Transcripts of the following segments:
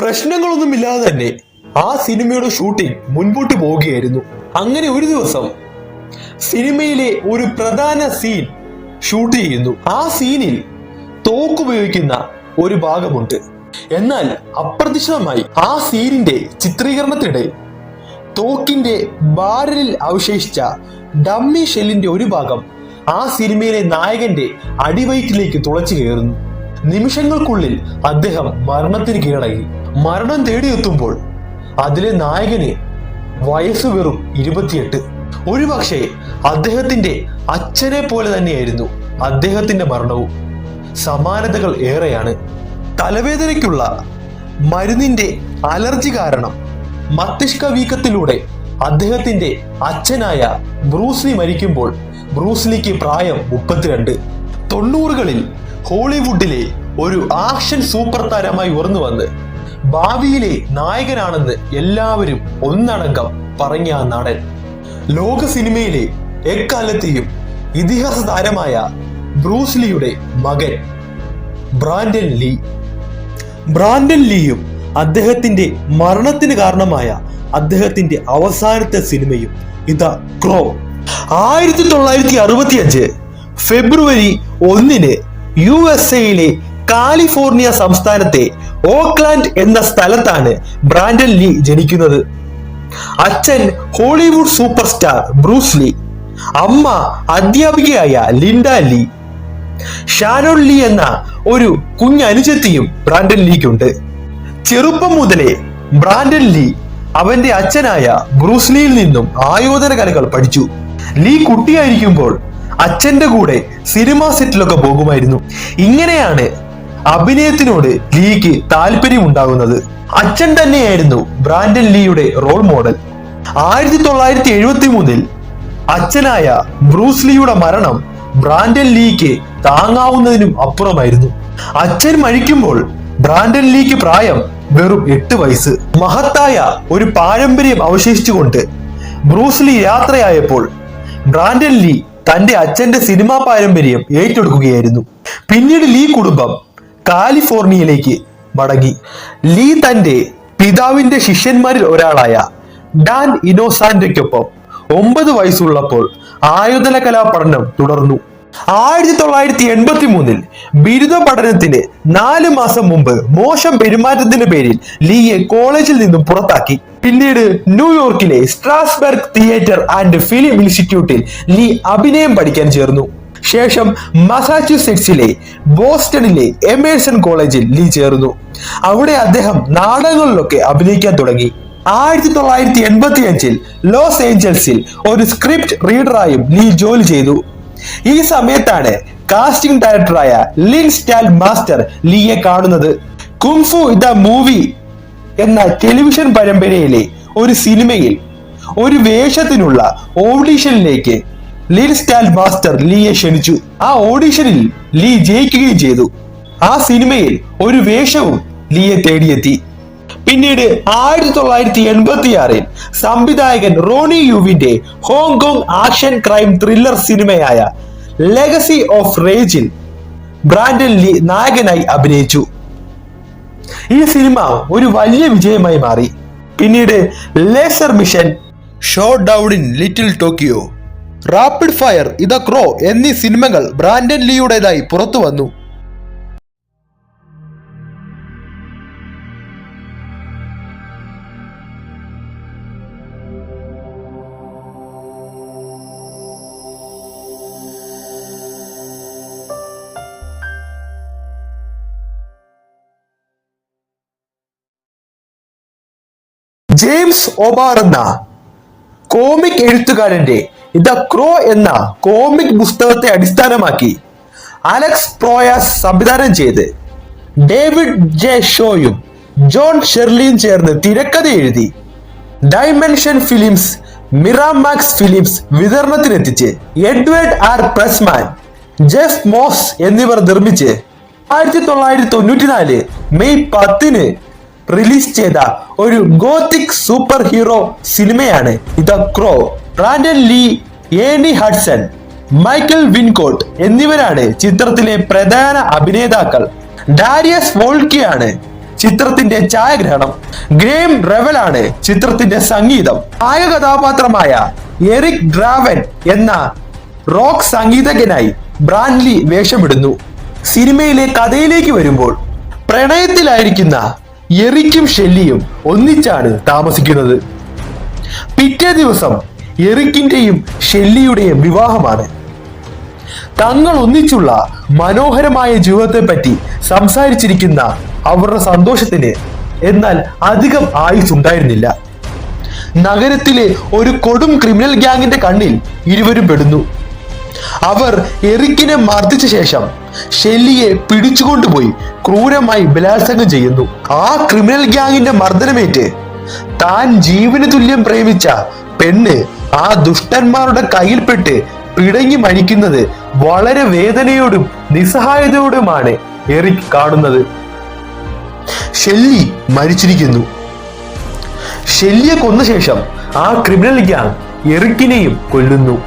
പ്രശ്നങ്ങളൊന്നുമില്ലാതെ തന്നെ ആ സിനിമയുടെ ഷൂട്ടിംഗ് മുൻപോട്ട് പോവുകയായിരുന്നു. അങ്ങനെ ഒരു ദിവസം സിനിമയിലെ ഒരു പ്രധാന സീൻ ഷൂട്ട് ചെയ്യുന്നു. ആ സീനിൽ തോക്കുപയോഗിക്കുന്ന ഒരു ഭാഗമുണ്ട്. എന്നാൽ അപ്രതീക്ഷിതമായി ആ സീനിന്റെ ചിത്രീകരണത്തിനിടെ തോക്കിന്റെ ബാരലിൽ അവശേഷിച്ച ഡമ്മി ഷെല്ലിന്റെ ഒരു ഭാഗം ആ സിനിമയിലെ നായകന്റെ അടിവയറ്റിലേക്ക് തുളച്ചു കയറുന്നു. നിമിഷങ്ങൾക്കുള്ളിൽ അദ്ദേഹം മരണത്തിന് കീഴടങ്ങി. മരണം തേടിയെത്തുമ്പോൾ അതിലെ നായകന് വയസ്സ് വെറും ഇരുപത്തിയെട്ട്. ഒരുപക്ഷെ അദ്ദേഹത്തിന്റെ അച്ഛനെ പോലെ തന്നെയായിരുന്നു അദ്ദേഹത്തിന്റെ മരണവും. സമാനതകൾ ഏറെയാണ്. തലവേദനയ്ക്കുള്ള മരുന്നിന്റെ അലർജി കാരണം മസ്തിഷ്ക വീക്കത്തിലൂടെ അദ്ദേഹത്തിന്റെ അച്ഛനായ ബ്രൂസ്ലി മരിക്കുമ്പോൾ ബ്രൂസ്ലിക്ക് പ്രായം മുപ്പത്തിരണ്ട്. തൊണ്ണൂറുകളിൽ ഹോളിവുഡിലെ ഒരു ആക്ഷൻ സൂപ്പർ താരമായി ഉയർന്നു വന്ന് ഭാവിയിലെ നായകനാണെന്ന് എല്ലാവരും ഒന്നടങ്കം പറഞ്ഞ നടൻ. ലോക സിനിമയിലെ എക്കാലത്തെയും ഇതിഹാസ താരമായ ബ്രൂസ്ലിയുടെ മകൻ ബ്രാൻഡൻ ലീ. ബ്രാൻഡൻ ലീയും അദ്ദേഹത്തിന്റെ മരണത്തിന് കാരണമായ അദ്ദേഹത്തിന്റെ അവസാനത്തെ സിനിമയും ഇതാ ക്രോ. ആയിരത്തി തൊള്ളായിരത്തി അറുപത്തി അഞ്ച് ഫെബ്രുവരി ഒന്നിന് യു എസ് എയിലെ കാലിഫോർണിയ സംസ്ഥാനത്തെ ഓക്ലാൻഡ് എന്ന സ്ഥലത്താണ് ബ്രാൻഡൻ ലീ ജനിക്കുന്നത്. അച്ഛൻ Hollywood super star Bruce Lee. അമ്മ അധ്യാപികയായ ലിൻഡ ലീ. ഷാനോൺ ലീ എന്ന ഒരു കുഞ്ഞനുജത്തിയും ബ്രാൻഡൻ ലീക്കുണ്ട്. ചെറുപ്പം മുതലേ ബ്രാൻഡൻ ലീ അവന്റെ അച്ഛനായ ബ്രൂസ് ലീയിൽ നിന്നും ആയോധന കലകൾ പഠിച്ചു. ലീ കുട്ടിയായിരിക്കുമ്പോൾ അച്ഛന്റെ കൂടെ സിനിമാ സെറ്റിലൊക്കെ പോകുമായിരുന്നു. ഇങ്ങനെയാണ് അഭിനയത്തിനോട് ലീക്ക് താല്പര്യമുണ്ടാകുന്നത്. അച്ഛൻ തന്നെയായിരുന്നു ബ്രാൻഡൻ ലീയുടെ റോൾ മോഡൽ. ആയിരത്തി തൊള്ളായിരത്തി എഴുപത്തി മൂന്നിൽ അച്ഛനായ ബ്രൂസ് ലീയുടെ മരണം ബ്രാൻഡൻ ലീക്ക് താങ്ങാവുന്നതിനും അപ്പുറമായിരുന്നു. അച്ഛൻ മരിക്കുമ്പോൾ ബ്രാൻഡൻ ലീക്ക് പ്രായം വെറും എട്ട് വയസ്സ്. മഹത്തായ ഒരു പാരമ്പര്യം അവശേഷിച്ചുകൊണ്ട് ബ്രൂസ് ലീ യാത്രയായപ്പോൾ ബ്രാൻഡൻ ലീ തന്റെ അച്ഛന്റെ സിനിമാ പാരമ്പര്യം ഏറ്റെടുക്കുകയായിരുന്നു. പിന്നീട് ലീ കുടുംബം കാലിഫോർണിയയിലേക്ക് മടങ്ങി. ലീ തന്റെ പിതാവിന്റെ ശിഷ്യന്മാരിൽ ഒരാളായ ഡാൻ ഇനോസാന്റയ്ക്കൊപ്പം ഒമ്പത് വയസ്സുള്ളപ്പോൾ ആയുധന കലാ പഠനം തുടർന്നു. ആയിരത്തി തൊള്ളായിരത്തി എൺപത്തി മൂന്നിൽ ബിരുദ പഠനത്തിന് നാല് മാസം മുമ്പ് മോശം പെരുമാറ്റത്തിന്റെ പേരിൽ ലീയെ കോളേജിൽ നിന്നും പുറത്താക്കി. പിന്നീട് ന്യൂയോർക്കിലെ സ്ട്രാസ്ബർഗ് തിയേറ്റർ ആൻഡ് ഫിലിം ഇൻസ്റ്റിറ്റ്യൂട്ടിൽ ലീ അഭിനയം പഠിക്കാൻ ചേർന്നു. ശേഷം മസാച്യുസെറ്റ്സിലെ ബോസ്റ്റണിലെ എമേഴ്സൺ കോളേജിൽ ലീ ചേർന്നു. അവിടെ അദ്ദേഹം നാടകങ്ങളിലൊക്കെ അഭിനയിക്കാൻ തുടങ്ങി. ആയിരത്തി തൊള്ളായിരത്തി എൺപത്തി അഞ്ചിൽ ലോസ് ഏഞ്ചൽസിൽ ഒരു സ്ക്രിപ്റ്റ് റീഡറായും ലീ ജോലി ചെയ്തു. ഈ സമയത്താണ് കാസ്റ്റിംഗ് ഡയറക്ടറായ ലിൻ സ്റ്റാൽ മാസ്റ്റർ ലീയെ കാണുന്നത്. കുംഫു ദ മൂവി എന്ന ടെലിവിഷൻ പരമ്പരയിലെ ഒരു സിനിമയിൽ ഒരു വേഷത്തിനുള്ള ഓഡീഷനിലേക്ക് ലിൻ സ്റ്റാൻഡ് മാസ്റ്റർ ലീയെ ക്ഷണിച്ചു. ആ ഓഡിഷനിൽ ലീ ജയിക്കുകയും ചെയ്തു. ആ സിനിമയിൽ ഒരു വേഷവും ലീയെ തേടിയെത്തി. പിന്നീട് ആയിരത്തി തൊള്ളായിരത്തി എൺപത്തി ആറിൽ സംവിധായകൻ Ronny യുവിന്റെ Hong Kong action crime thriller സിനിമയായ legacy of റേജിൽ ബ്രാൻഡൻ ലീ നായകനായി അഭിനയിച്ചു. ഈ സിനിമ ഒരു വലിയ വിജയമായി മാറി. പിന്നീട് laser mission showdown in little Tokyo rapid fire ഇത ക്രോ എന്നീ സിനിമകൾ ബ്രാൻഡൻ ലീയുടേതായി പുറത്തു വന്നു. ജെയിംസ് ഒബാർ എന്ന കോമിക് എഴുത്തുകാരന്റെ ദ ക്രോ എന്ന കോമിക് പുസ്തകത്തെ അടിസ്ഥാനമാക്കി അലക്സ് പ്രോയാസ് സംവിധാനം ചെയ്ത് ഡേവിഡ് ജെ ഷോയും ജോൺ ഷെർലിയും ചേർന്ന് തിരക്കഥ എഴുതി. Dimension films Miramax films വിതരണത്തിനെത്തിച്ച് Edward R Pressman Jeff Most എന്നിവർ നിർമ്മിച്ച് ആയിരത്തി തൊള്ളായിരത്തി തൊണ്ണൂറ്റിനാല് മെയ് പത്തിന് റിലീസ് ചെയ്ത ഒരു ഗോത്തിക് സൂപ്പർ ഹീറോ സിനിമയാണ്. The crow Brandon Lee Ernie Hudson Michael Wincott എന്നിവരാണ് ചിത്രത്തിലെ പ്രധാന അഭിനേതാക്കൾ. ഡാരിയസ് വോൾക്കിയാണ് ചിത്രത്തിന്റെ ഛായാഗ്രഹണം. ഗ്രേം റെവൽ ആണ് ചിത്രത്തിന്റെ സംഗീതം. ആയ കഥാപാത്രമായ എറിക് ഡ്രാവൻ എന്ന റോക്ക് സംഗീതജ്ഞനായി ബ്രാൻലി വേഷമിടുന്നു. സിനിമയിലെ കഥയിലേക്ക് വരുമ്പോൾ പ്രണയത്തിലായിരിക്കുന്ന എറിക്കും ഷെല്ലിയും ഒന്നിച്ചാണ് താമസിക്കുന്നത്. പിറ്റേ ദിവസം എറിക്കിന്റെയും ഷെല്ലിയുടെയും വിവാഹമാണ്. തങ്ങൾ ഒന്നിച്ചുള്ള മനോഹരമായ ജീവിതത്തെ പറ്റി സംസാരിച്ചിരിക്കുന്ന അവരുടെ സന്തോഷത്തിന് എന്നാൽ അധികം ആയുസ് ഉണ്ടായിരുന്നില്ല. നഗരത്തിലെ ഒരു കൊടും ക്രിമിനൽ ഗ്യാങ്ങിന്റെ കണ്ണിൽ ഇരുവരും പെടുന്നു. അവർ എറിക്കിനെ മർദ്ദിച്ച ശേഷം ഷെല്ലിയെ പിടിച്ചുകൊണ്ടുപോയി ക്രൂരമായി ബലാത്സംഗം ചെയ്യുന്നു. ആ ക്രിമിനൽ ഗ്യാങ്ങിന്റെ മർദ്ദനമേറ്റ് താൻ ജീവന് തുല്യം പ്രേമിച്ച പെണ്ണ് ആ ദുഷ്ടന്മാരുടെ കയ്യിൽപ്പെട്ട് പിടങ്ങി മരിക്കുന്നത് വളരെ വേദനയോടും നിസ്സഹായതയോടുമാണ് എറിക് കാണുന്നത്. ഷെല്ലി മരിച്ചിരിക്കുന്നു. ഷെല്ലിയെ കൊന്ന ശേഷം ആ ക്രിമിനൽ ഗ്യാങ് എറിക്കിനെയും കൊല്ലുന്നു.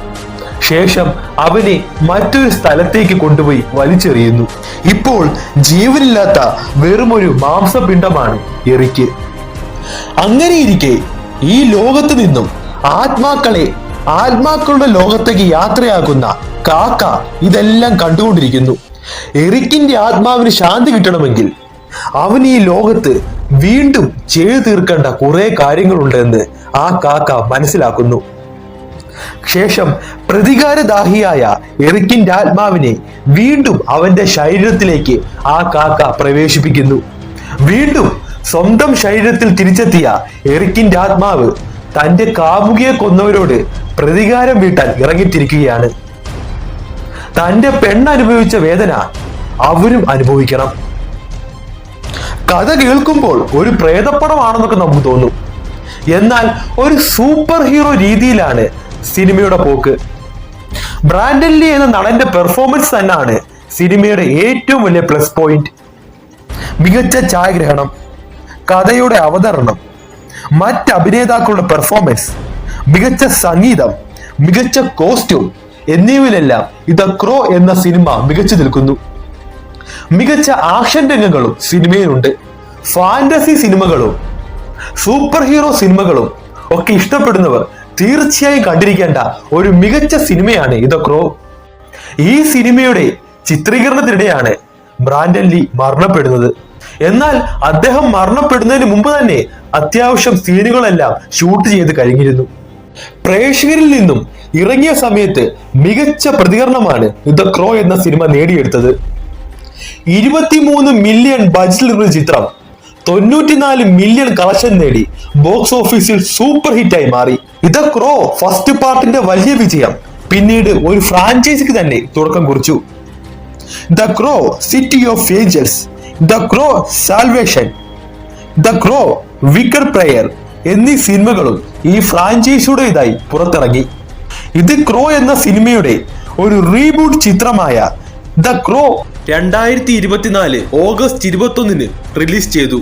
ശേഷം അവനെ മറ്റൊരു സ്ഥലത്തേക്ക് കൊണ്ടുപോയി വലിച്ചെറിയുന്നു. ഇപ്പോൾ ജീവനില്ലാത്ത വെറുമൊരു മാംസപിണ്ഡമാണ് എറിക്ക്. അങ്ങനെയിരിക്കെ ഈ ലോകത്ത് നിന്നും ആത്മാക്കളെ ആത്മാക്കളുടെ ലോകത്തേക്ക് യാത്രയാക്കുന്ന കാക്ക ഇതെല്ലാം കണ്ടുകൊണ്ടിരിക്കുന്നു. എറിക്കിന്റെ ആത്മാവിന് ശാന്തി കിട്ടണമെങ്കിൽ അവൻ ഈ ലോകത്ത് വീണ്ടും ചെയ്തു തീർക്കേണ്ട കുറെ കാര്യങ്ങളുണ്ടെന്ന് ആ കാക്ക മനസ്സിലാക്കുന്നു. ശേഷം പ്രതികാരദാഹിയായ എറിക്കിന്റെ ആത്മാവിനെ വീണ്ടും അവന്റെ ശരീരത്തിലേക്ക് ആ കാക്ക പ്രവേശിപ്പിക്കുന്നു. വീണ്ടും സ്വന്തം ശരീരത്തിൽ തിരിച്ചെത്തിയ എറിക്കിന്റെ ആത്മാവ് തന്റെ കാമുകിയെ കൊന്നവരോട് പ്രതികാരം വീട്ടാൻ ഇറങ്ങിത്തിരിക്കുകയാണ്. തന്റെ പെണ്ണ് അനുഭവിച്ച വേദന അവരും അനുഭവിക്കണം. കഥ കേൾക്കുമ്പോൾ ഒരു പ്രേതപ്പടമാണെന്നൊക്കെ നമുക്ക് തോന്നും. എന്നാൽ ഒരു സൂപ്പർ ഹീറോ രീതിയിലാണ് സിനിമയുടെ പോക്ക്. ബ്രാൻഡൻലി എന്ന നടന്റെ പെർഫോമൻസ് തന്നെയാണ് സിനിമയുടെ ഏറ്റവും വലിയ പ്ലസ് പോയിന്റ് മികച്ച ഛായാഗ്രഹണം കഥയുടെ അവതരണം മറ്റ് അഭിനേതാക്കളുടെ പെർഫോമൻസ് മികച്ച സംഗീതം മികച്ച കോസ്റ്റ്യൂം എന്നിവയിലെല്ലാം ഇത് ക്രോ എന്ന സിനിമ മികച്ചു നിൽക്കുന്നു. മികച്ച ആക്ഷൻ രംഗങ്ങളും സിനിമയിലുണ്ട്. ഫാന്റസി സിനിമകളും സൂപ്പർ ഹീറോ സിനിമകളും ഒക്കെ ഇഷ്ടപ്പെടുന്നവർ തീർച്ചയായും കണ്ടിരിക്കേണ്ട ഒരു മികച്ച സിനിമയാണ് ഇത ക്രോ ഈ സിനിമയുടെ ചിത്രീകരണത്തിനിടെയാണ് ബ്രാൻഡൻ ലീ മരണപ്പെടുന്നത്. എന്നാൽ അദ്ദേഹം മരണപ്പെടുന്നതിന് മുമ്പ് തന്നെ അത്യാവശ്യം സീനുകളെല്ലാം ഷൂട്ട് ചെയ്ത് കഴിഞ്ഞിരുന്നു. പ്രേക്ഷകരിൽ നിന്നും ഇറങ്ങിയ സമയത്ത് മികച്ച പ്രതികരണമാണ് ദ ക്രോ എന്ന സിനിമ നേടിയെടുത്തത്. ഇരുപത്തിമൂന്ന് മില്യൺ ബഡ്ജറ്റിൽ ഒരു ചിത്രം തൊണ്ണൂറ്റിനാല് മില്യൺ കളക്ഷൻ നേടി. ബോക്സ് ഓഫീസിൽ സൂപ്പർ ഹിറ്റായി മാറി. ഇത് ക്രോ ഫസ്റ്റ് പാർട്ടിന്റെ വലിയ വിജയം. പിന്നീട് ഒരു ഫ്രാഞ്ചൈസിക്ക് തന്നെ തുടക്കം കുറിച്ചു. The crow city of angels the crow salvation the crow wicked prayer എന്നീ സിനിമകളും ഈ ഫ്രാഞ്ചൈസിയുടെ ഇതായി പുറത്തിറങ്ങി. ഇത് ക്രോ എന്ന സിനിമയുടെ ഒരു റീബൂട്ട് ചിത്രമായ ദ ക്രോ രണ്ടായിരത്തി ഇരുപത്തിനാല് ഓഗസ്റ്റ് ഇരുപത്തി ഒന്നിന് റിലീസ് ചെയ്തു.